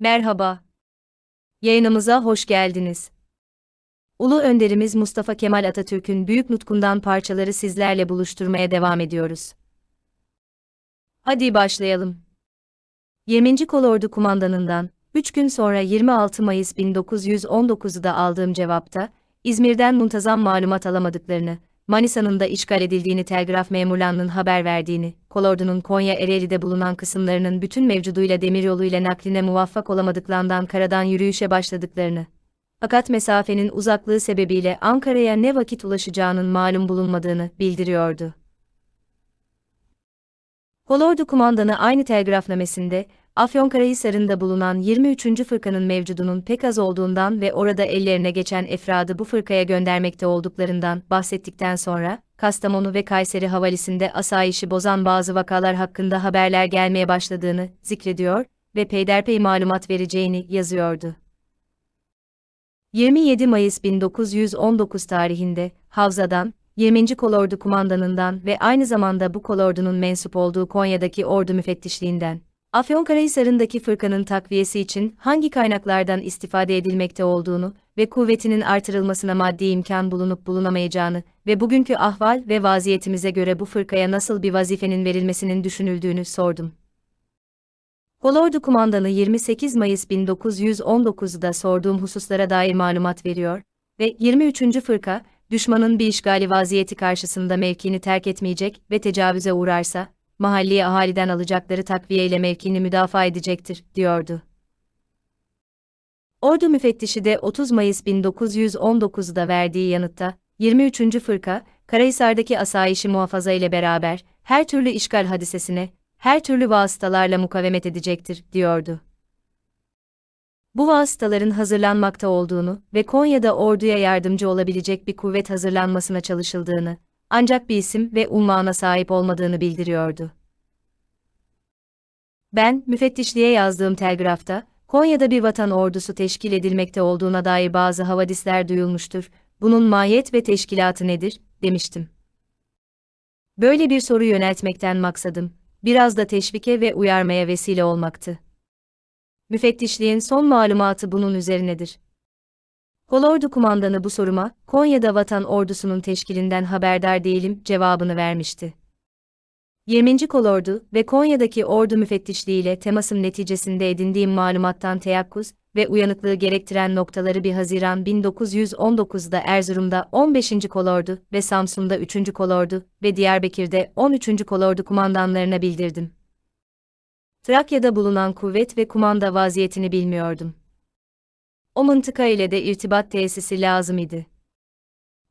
Merhaba. Yayınımıza hoş geldiniz. Ulu önderimiz Mustafa Kemal Atatürk'ün büyük nutkundan parçaları sizlerle buluşturmaya devam ediyoruz. Hadi başlayalım. 20. Kolordu Kumandanından, 3 gün sonra 26 Mayıs 1919'da aldığım cevapta, İzmir'den muntazam malumat alamadıklarını, Manisa'nın da işgal edildiğini telgraf memurlarının haber verdiğini, kolordunun Konya Ereğli'de bulunan kısımlarının bütün mevcuduyla demiryoluyla nakline muvaffak olamadıklarından karadan yürüyüşe başladıklarını, fakat mesafenin uzaklığı sebebiyle Ankara'ya ne vakit ulaşacağının malum bulunmadığını bildiriyordu. Kolordu kumandanı aynı telgrafnamesinde, Afyonkarahisar'ında bulunan 23. fırkanın mevcudunun pek az olduğundan ve orada ellerine geçen efradı bu fırkaya göndermekte olduklarından bahsettikten sonra, Kastamonu ve Kayseri havalisinde asayişi bozan bazı vakalar hakkında haberler gelmeye başladığını zikrediyor ve peyderpey malumat vereceğini yazıyordu. 27 Mayıs 1919 tarihinde, Havza'dan, 20. Kolordu Kumandanından ve aynı zamanda bu kolordunun mensup olduğu Konya'daki ordu müfettişliğinden, Afyonkarahisar'ındaki fırkanın takviyesi için hangi kaynaklardan istifade edilmekte olduğunu ve kuvvetinin artırılmasına maddi imkan bulunup bulunamayacağını ve bugünkü ahval ve vaziyetimize göre bu fırkaya nasıl bir vazifenin verilmesinin düşünüldüğünü sordum. Kolordu kumandanı 28 Mayıs 1919'da sorduğum hususlara dair malumat veriyor ve 23. fırka, düşmanın bir işgali vaziyeti karşısında mevkini terk etmeyecek ve tecavüze uğrarsa, mahalli ahaliden alacakları takviye ile mevkini müdafaa edecektir, diyordu. Ordu müfettişi de 30 Mayıs 1919'da verdiği yanıtta, 23. Fırka, Karahisar'daki asayişi muhafaza ile beraber, her türlü işgal hadisesine, her türlü vasıtalarla mukavemet edecektir, diyordu. Bu vasıtaların hazırlanmakta olduğunu ve Konya'da orduya yardımcı olabilecek bir kuvvet hazırlanmasına çalışıldığını, ancak bir isim ve unvana sahip olmadığını bildiriyordu. Ben, müfettişliğe yazdığım telgrafta, Konya'da bir vatan ordusu teşkil edilmekte olduğuna dair bazı havadisler duyulmuştur, bunun mahiyet ve teşkilatı nedir, demiştim. Böyle bir soru yöneltmekten maksadım, biraz da teşvike ve uyarmaya vesile olmaktı. Müfettişliğin son malumatı bunun üzerinedir. Kolordu kumandanı bu soruma, Konya'da vatan ordusunun teşkilinden haberdar değilim cevabını vermişti. 20. Kolordu ve Konya'daki ordu müfettişliği ile temasın neticesinde edindiğim malumattan teyakkuz ve uyanıklığı gerektiren noktaları 1 Haziran 1919'da Erzurum'da 15. Kolordu ve Samsun'da 3. Kolordu ve Diyarbakır'da 13. Kolordu kumandanlarına bildirdim. Trakya'da bulunan kuvvet ve kumanda vaziyetini bilmiyordum. O mıntıka ile de irtibat tesisi lazım idi.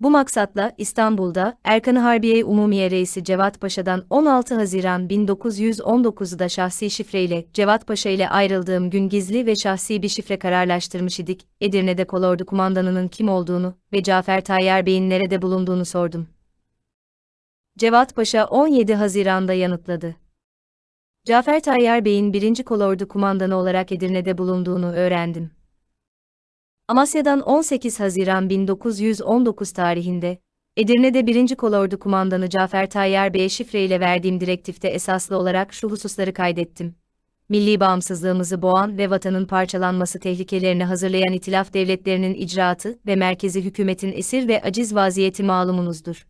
Bu maksatla İstanbul'da Erkan Harbiye Umumiye Reisi Cevat Paşa'dan 16 Haziran 1919'da şahsi şifreyle Cevat Paşa ile ayrıldığım gün gizli ve şahsi bir şifre kararlaştırmış idik. Edirne'de kolordu kumandanının kim olduğunu ve Cafer Tayyar Bey'in nerede bulunduğunu sordum. Cevat Paşa 17 Haziran'da yanıtladı. Cafer Tayyar Bey'in 1. kolordu kumandanı olarak Edirne'de bulunduğunu öğrendim. Amasya'dan 18 Haziran 1919 tarihinde, Edirne'de 1. Kolordu Kumandanı Cafer Tayyar Bey'e şifreyle verdiğim direktifte esaslı olarak şu hususları kaydettim. Milli bağımsızlığımızı boğan ve vatanın parçalanması tehlikelerini hazırlayan itilaf devletlerinin icraatı ve merkezi hükümetin esir ve aciz vaziyeti malumunuzdur.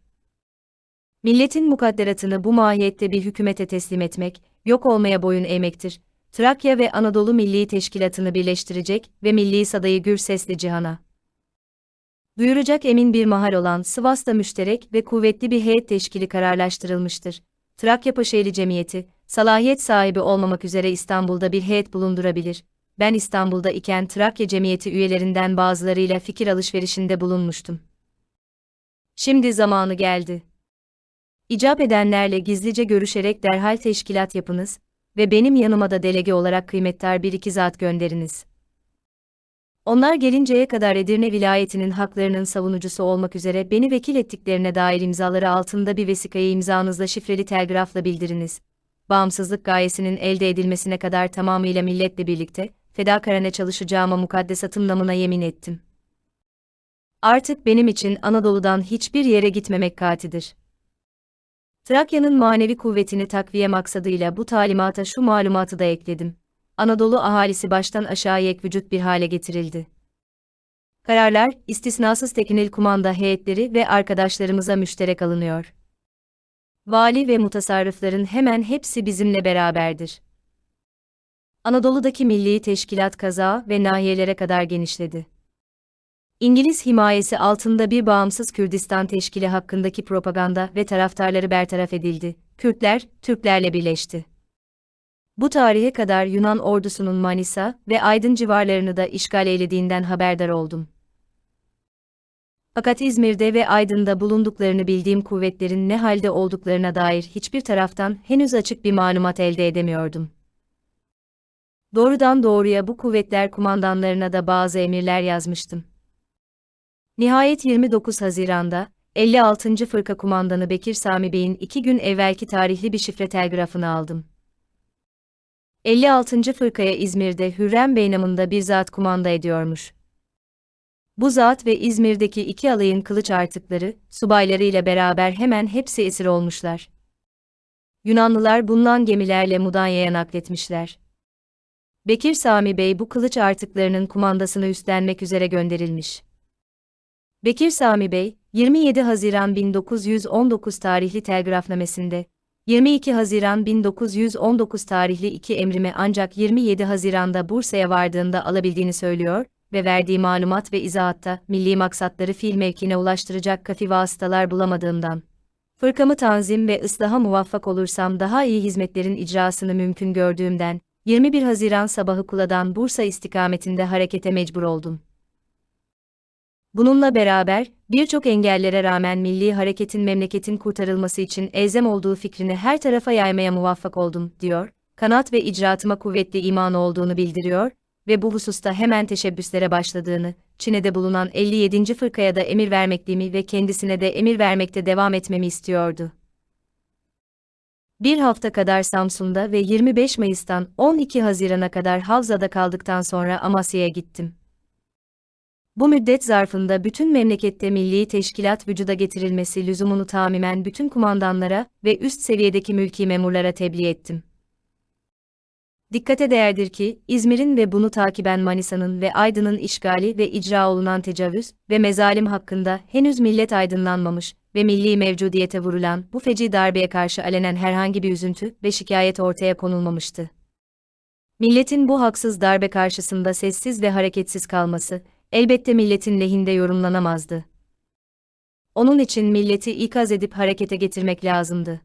Milletin mukadderatını bu mahiyette bir hükümete teslim etmek, yok olmaya boyun eğmektir Trakya ve Anadolu Milli Teşkilatı'nı birleştirecek ve milli sadayı gür sesli cihana duyuracak emin bir mahal olan Sivas'ta müşterek ve kuvvetli bir heyet teşkili kararlaştırılmıştır. Trakya Paşaeli Cemiyeti, salahiyet sahibi olmamak üzere İstanbul'da bir heyet bulundurabilir. Ben İstanbul'da iken Trakya Cemiyeti üyelerinden bazılarıyla fikir alışverişinde bulunmuştum. Şimdi zamanı geldi. İcap edenlerle gizlice görüşerek derhal teşkilat yapınız, ve benim yanıma da delege olarak kıymettar bir iki zat gönderiniz. Onlar gelinceye kadar Edirne vilayetinin haklarının savunucusu olmak üzere beni vekil ettiklerine dair imzaları altında bir vesikayı imzanızla şifreli telgrafla bildiriniz. Bağımsızlık gayesinin elde edilmesine kadar tamamıyla milletle birlikte, fedakarane çalışacağıma mukaddesatım namına yemin ettim. Artık benim için Anadolu'dan hiçbir yere gitmemek katidir. Trakya'nın manevi kuvvetini takviye maksadıyla bu talimata şu malumatı da ekledim. Anadolu ahalisi baştan aşağı yek vücut bir hale getirildi. Kararlar, istisnasız tekinil kumanda heyetleri ve arkadaşlarımıza müşterek alınıyor. Vali ve mutasarrıfların hemen hepsi bizimle beraberdir. Anadolu'daki milli teşkilat kaza ve nahiyelere kadar genişledi. İngiliz himayesi altında bir bağımsız Kürdistan teşkili hakkındaki propaganda ve taraftarları bertaraf edildi. Kürtler, Türklerle birleşti. Bu tarihe kadar Yunan ordusunun Manisa ve Aydın civarlarını da işgal eylediğinden haberdar oldum. Fakat İzmir'de ve Aydın'da bulunduklarını bildiğim kuvvetlerin ne halde olduklarına dair hiçbir taraftan henüz açık bir malumat elde edemiyordum. Doğrudan doğruya bu kuvvetler kumandanlarına da bazı emirler yazmıştım. Nihayet 29 Haziran'da, 56. Fırka Kumandanı Bekir Sami Bey'in iki gün evvelki tarihli bir şifre telgrafını aldım. 56. Fırkaya İzmir'de Hürrem Bey namında bir zat kumanda ediyormuş. Bu zat ve İzmir'deki iki alayın kılıç artıkları, subayları ile beraber hemen hepsi esir olmuşlar. Yunanlılar bundan gemilerle Mudanya'ya nakletmişler. Bekir Sami Bey bu kılıç artıklarının kumandasını üstlenmek üzere gönderilmiş. Bekir Sami Bey, 27 Haziran 1919 tarihli telgrafnamesinde, 22 Haziran 1919 tarihli iki emrimi ancak 27 Haziran'da Bursa'ya vardığında alabildiğini söylüyor ve verdiği malumat ve izahatta milli maksatları fiil mevkine ulaştıracak kafi vasıtalar bulamadığımdan, fırkamı tanzim ve ıslaha muvaffak olursam daha iyi hizmetlerin icrasını mümkün gördüğümden, 21 Haziran sabahı Kula'dan Bursa istikametinde harekete mecbur oldum. Bununla beraber, birçok engellere rağmen milli hareketin memleketin kurtarılması için elzem olduğu fikrini her tarafa yaymaya muvaffak oldum, diyor, kanat ve icraatıma kuvvetli iman olduğunu bildiriyor ve bu hususta hemen teşebbüslere başladığını, Çin'de bulunan 57. fırkaya da emir vermekliğimi ve kendisine de emir vermekte devam etmemi istiyordu. Bir hafta kadar Samsun'da ve 25 Mayıs'tan 12 Haziran'a kadar Havza'da kaldıktan sonra Amasya'ya gittim. Bu müddet zarfında bütün memlekette milli teşkilat vücuda getirilmesi lüzumunu tamamen bütün kumandanlara ve üst seviyedeki mülki memurlara tebliğ ettim. Dikkate değerdir ki, İzmir'in ve bunu takiben Manisa'nın ve Aydın'ın işgali ve icra olunan tecavüz ve mezalim hakkında henüz millet aydınlanmamış ve milli mevcudiyete vurulan bu feci darbeye karşı alenen herhangi bir üzüntü ve şikayet ortaya konulmamıştı. Milletin bu haksız darbe karşısında sessiz ve hareketsiz kalması, elbette milletin lehinde yorumlanamazdı. Onun için milleti ikaz edip harekete getirmek lazımdı.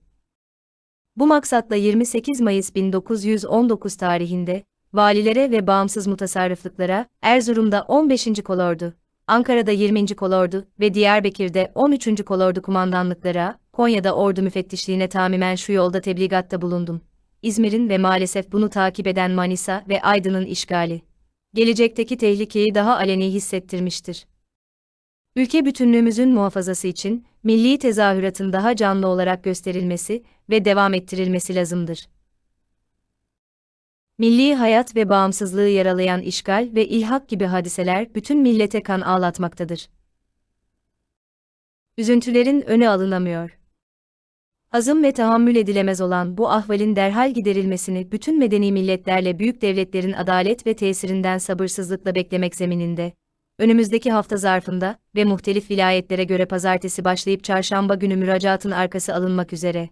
Bu maksatla 28 Mayıs 1919 tarihinde, valilere ve bağımsız mutasarrıflıklara, Erzurum'da 15. kolordu, Ankara'da 20. kolordu ve Diyarbakır'da 13. kolordu kumandanlıklara, Konya'da ordu müfettişliğine tamamen şu yolda tebligatta bulundum. İzmir'in ve maalesef bunu takip eden Manisa ve Aydın'ın işgali. Gelecekteki tehlikeyi daha aleni hissettirmiştir. Ülke bütünlüğümüzün muhafazası için, milli tezahüratın daha canlı olarak gösterilmesi ve devam ettirilmesi lazımdır. Milli hayat ve bağımsızlığı yaralayan işgal ve ilhak gibi hadiseler bütün millete kan ağlatmaktadır. Üzüntülerin önü alınamıyor. Hazım ve tahammül edilemez olan bu ahvalin derhal giderilmesini bütün medeni milletlerle büyük devletlerin adalet ve tesirinden sabırsızlıkla beklemek zemininde, önümüzdeki hafta zarfında ve muhtelif vilayetlere göre pazartesi başlayıp çarşamba günü müracaatın arkası alınmak üzere,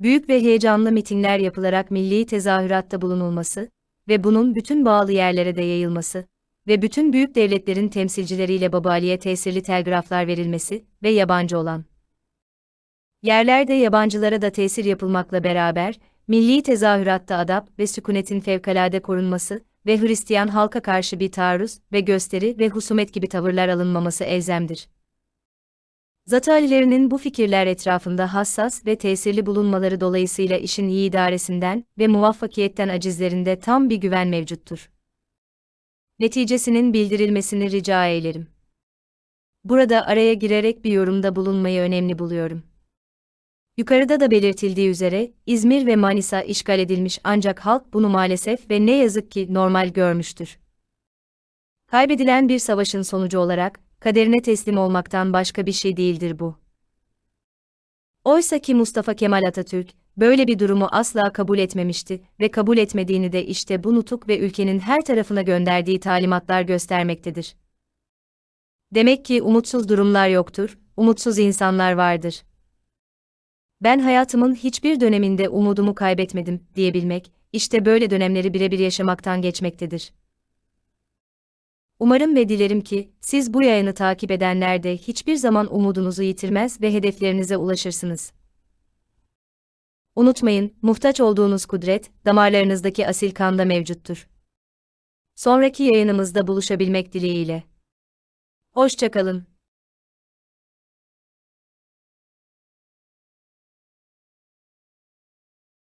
büyük ve heyecanlı mitingler yapılarak milli tezahüratta bulunulması ve bunun bütün bağlı yerlere de yayılması ve bütün büyük devletlerin temsilcileriyle Babali'ye tesirli telgraflar verilmesi ve yabancı olan yerlerde yabancılara da tesir yapılmakla beraber, milli tezahüratta adap ve sükunetin fevkalade korunması ve Hristiyan halka karşı bir taarruz ve gösteri ve husumet gibi tavırlar alınmaması elzemdir. Zat Alilerinin bu fikirler etrafında hassas ve tesirli bulunmaları dolayısıyla işin iyi idaresinden ve muvaffakiyetten acizlerinde tam bir güven mevcuttur. Neticesinin bildirilmesini rica eylerim. Burada araya girerek bir yorumda bulunmayı önemli buluyorum. Yukarıda da belirtildiği üzere, İzmir ve Manisa işgal edilmiş ancak halk bunu maalesef ve ne yazık ki normal görmüştür. Kaybedilen bir savaşın sonucu olarak, kaderine teslim olmaktan başka bir şey değildir bu. Oysa ki Mustafa Kemal Atatürk, böyle bir durumu asla kabul etmemişti ve kabul etmediğini de işte bu nutuk ve ülkenin her tarafına gönderdiği talimatlar göstermektedir. Demek ki umutsuz durumlar yoktur, umutsuz insanlar vardır. Ben hayatımın hiçbir döneminde umudumu kaybetmedim diyebilmek, işte böyle dönemleri birebir yaşamaktan geçmektedir. Umarım ve dilerim ki, siz bu yayını takip edenler de hiçbir zaman umudunuzu yitirmez ve hedeflerinize ulaşırsınız. Unutmayın, muhtaç olduğunuz kudret, damarlarınızdaki asil kanda mevcuttur. Sonraki yayınımızda buluşabilmek dileğiyle. Hoşçakalın.